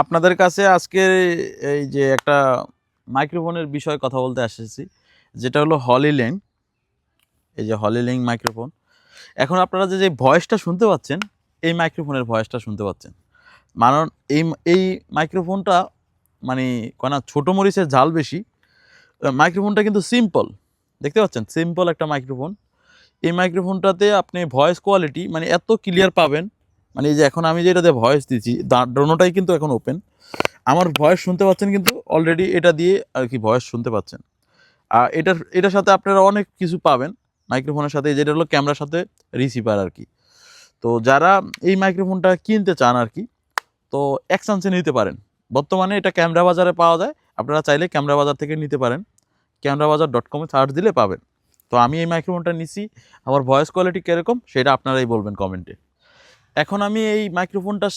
আপনাদের কাছে আজকে এই যে একটা মাইক্রোফোনের বিষয়ে কথা বলতে আসেছি, যেটা হলো হলিলেং এই যে হলিলেং মাইক্রোফোন। এখন আপনারা যে যে ভয়েসটা শুনতে পাচ্ছেন, এই মাইক্রোফোনের ভয়েসটা শুনতে পাচ্ছেন। কারণ এই এই মাইক্রোফোনটা মানে কেনা ছোটো মরিচের ঝাল বেশি মাইক্রোফোনটা কিন্তু সিম্পল দেখতে পাচ্ছেন? সিম্পল একটা মাইক্রোফোন। এই মাইক্রোফোনটাতে আপনি ভয়েস কোয়ালিটি মানে এত ক্লিয়ার পাবেন মানে এই যে এখন আমি যেটাতে ভয়েস দিচ্ছি ড্রোনোটাই কিন্তু এখন ওপেন আমার ভয়েস শুনতে পাচ্ছেন কিন্তু অলরেডি এটা দিয়ে আর কি ভয়েস শুনতে পাচ্ছেন। আর এটার এটার সাথে আপনারা অনেক কিছু পাবেন। মাইক্রোফোনের সাথে যেটা হলো ক্যামেরার সাথে রিসিভার আর কি। তো যারা এই মাইক্রোফোনটা কিনতে চান আর কি, তো এক চান্সে নিতে পারেন। বর্তমানে এটা ক্যামেরা বাজারে পাওয়া যায়। আপনারা চাইলে ক্যামেরা বাজার থেকে নিতে পারেন। ক্যামেরা বাজার ডট কমে সার্চ দিলে পাবেন। তো আমি এই মাইক্রোফোনটা নিছি। আমার ভয়েস কোয়ালিটি কীরকম, সেটা আপনারাই বলবেন কমেন্টে এখন আমি এই মাইক্রোফোনটা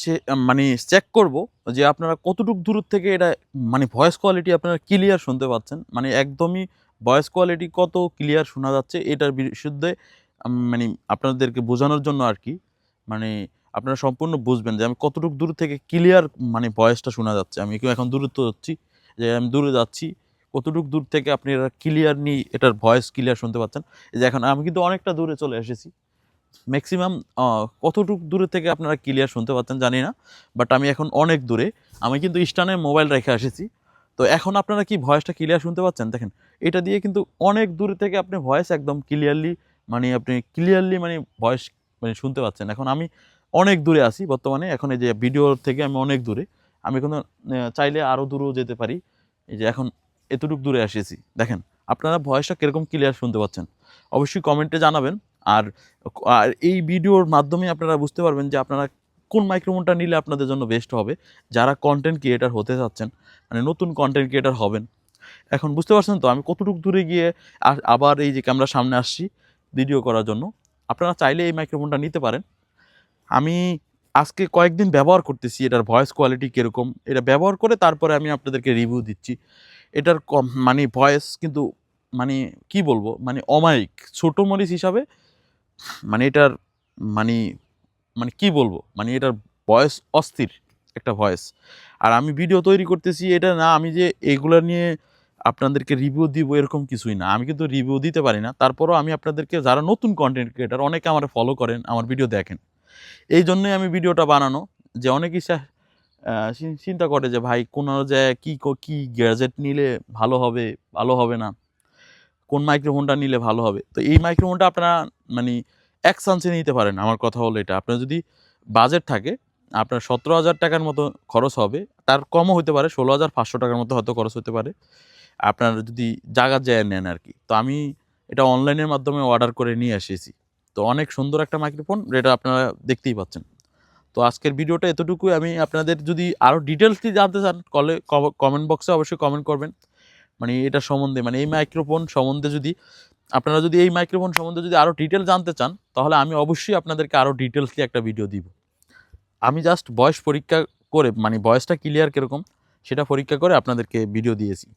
মানে চেক করব যে আপনারা কতটুকু দূর থেকে এটা মানে ভয়েস কোয়ালিটি আপনারা ক্লিয়ার শুনতে পাচ্ছেন। মানে একদমই ভয়েস কোয়ালিটি কত ক্লিয়ার শোনা যাচ্ছে এটার বিশুদ্ধে মানে আপনাদেরকে বোঝানোর জন্য আর কি। মানে আপনারা সম্পূর্ণ বুঝবেন যে আমি কতটুকু দূর থেকে ক্লিয়ার মানে ভয়েসটা শোনা যাচ্ছে। আমি এখন দূরত্ব যাচ্ছি, যে আমি দূরে যাচ্ছি, কতটুকু দূর থেকে আপনি এটা ক্লিয়ার নিয়ে এটার ভয়েস ক্লিয়ার শুনতে পাচ্ছেন। যে এখন আমি কিন্তু অনেকটা দূরে চলে এসেছি। ম্যাক্সিমাম কতটুকু দূরে থেকে আপনারা ক্লিয়ার শুনতে পাচ্ছেন জানি না বাট আমি এখন অনেক দূরে। আমি কিন্তু স্টানে মোবাইল রেখে এসেছি তো এখন আপনারা কি ভয়েসটা ক্লিয়ার শুনতে পাচ্ছেন? দেখেন, এটা দিয়ে কিন্তু অনেক দূরে থেকে আপনি ভয়েস একদম ক্লিয়ারলি মানে আপনি ক্লিয়ারলি মানে ভয়েস মানে শুনতে পাচ্ছেন। এখন আমি অনেক দূরে আছি বর্তমানে। এখন এই যে ভিডিও থেকে আমি অনেক দূরে। আমি এখন চাইলে আরও দূরেও যেতে পারি। এই যে এখন এতটুকু দূরে এসেছি দেখেন, আপনারা ভয়েসটা কীরকম ক্লিয়ার শুনতে পাচ্ছেন? অবশ্যই কমেন্টে জানাবেন। আর আর এই ভিডিওর মাধ্যমে আপনারা বুঝতে পারবেন যে আপনারা কোন মাইক্রোফোনটা নিলে আপনাদের জন্য বেস্ট হবে, যারা কন্টেন্ট ক্রিয়েটার হতে চাচ্ছেন মানে নতুন কন্টেন্ট ক্রিয়েটার হবেন। এখন বুঝতে পারছেন তো, আমি কতটুকু দূরে গিয়ে আবার এই যে ক্যামেরার সামনে আসছি ভিডিও করার জন্য। আপনারা চাইলে এই মাইক্রোফোনটা নিতে পারেন। আমি আজকে কয়েকদিন ব্যবহার করতেছি, এটার ভয়েস কোয়ালিটি কীরকম, এটা ব্যবহার করে তারপরে আমি আপনাদেরকে রিভিউ দিচ্ছি। এটার কম মানে ভয়েস কিন্তু মানে কি বলব মানে অমায়িক, ছোটো মরিচ হিসাবে মানে এটার মানে মানে কি বলব? মানে এটার ভয়েস অস্থির একটা ভয়েস আর আমি ভিডিও তৈরি করতেছি, এটা না আমি যে এগুলো নিয়ে আপনাদেরকে রিভিউ দিব এরকম কিছুই না। আমি কিন্তু রিভিউ দিতে পারি না। তারপরও আমি আপনাদেরকে, যারা নতুন কন্টেন্ট ক্রিয়েটার অনেকে আমার ফলো করেন, আমার ভিডিও দেখেন। এই জন্যই আমি ভিডিওটা বানানো, যে অনেকেই চিন্তা করে যে, ভাই, কোনো জায়গায় ক- কী গ্যাজেট নিলে ভালো হবে ভালো হবে না? কোন মাইক্রোফোনটা নিলে ভালো হবে? তো এই মাইক্রোফোনটা আপনারা মানে এক চান্সে নিতে পারেন, আমার কথা হলো এটা। আপনার যদি বাজেট থাকে, আপনার সতেরো হাজার টাকার মতো খরচ হবে, তার কমও হতে পারে, ষোলো হাজার পাঁচশো টাকার মতো হয়তো খরচ হতে পারে। আপনার যদি জায়গার জায়গায় নেন আর কি তো আমি এটা অনলাইনের মাধ্যমে অর্ডার করে নিয়ে এসেছি। তো অনেক সুন্দর একটা মাইক্রোফোন যেটা আপনারা দেখতেই পাচ্ছেন। তো আজকের ভিডিওটা এতটুকুই। আমি আপনাদের যদি আরও ডিটেলসটি জানতে চান কলে কমেন্ট বক্সে অবশ্যই কমেন্ট করবেন। মানে এটা সম্বন্ধে মানে এই মাইক্রোফোন সম্বন্ধে যদি আপনারা যদি এই মাইক্রোফোন সম্বন্ধে যদি আরও ডিটেল জানতে চান, তাহলে আমি অবশ্যই আপনাদেরকে আরও ডিটেলসলি একটা ভিডিও দিব। আমি জাস্ট বয়স পরীক্ষা করে মানে বয়সটা ক্লিয়ার কীরকম, সেটা পরীক্ষা করে আপনাদেরকে ভিডিও দিয়েছি।